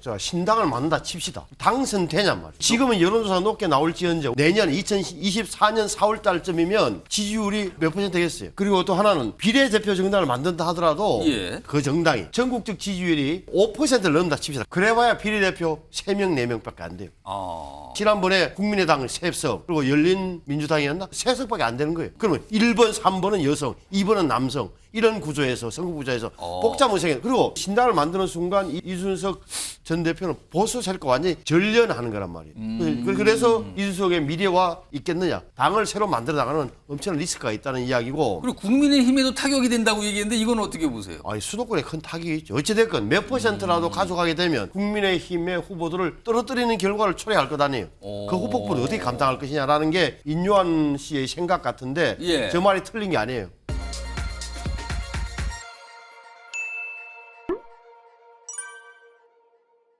자, 신당을 만든다 칩시다. 당선되냔 말이에요. 지금은 여론조사 높게 나올지언정 내년 2024년 4월 달쯤이면 지지율이 몇 퍼센트 되겠어요. 그리고 또 하나는 비례대표 정당을 만든다 하더라도 예. 그 정당이 전국적 지지율이 5%를 넘는다 칩시다. 그래봐야 비례대표 3명, 4명밖에 안 돼요. 아. 지난번에 국민의당 3석 그리고 열린민주당이었나? 3석밖에 안 되는 거예요. 그러면 1번, 3번은 여성, 2번은 남성 이런 구조에서 선거 구조에서 어. 복잡한 생겨. 그리고 신당을 만드는 순간 이- 이준석 전 대표는 보수 세력과 완전히 전련하는 거란 말이에요. 음. 그- 그래서 이준석의 미래와 있겠느냐? 당을 새로 만들어 나가는 엄청난 리스크가 있다는 이야기고. 그리고 국민의힘에도 타격이 된다고 얘기했는데 이건 어떻게 보세요? 아니 수도권에 큰 타격이 있죠. 어찌됐건 몇 퍼센트라도 가져가게 되면 국민의힘의 후보들을 떨어뜨리는 결과를 초래할 것 아니에요. 오. 그 후폭풍을 어떻게 감당할 것이냐라는 게 인요한 씨의 생각 같은데 예. 저 말이 틀린 게 아니에요.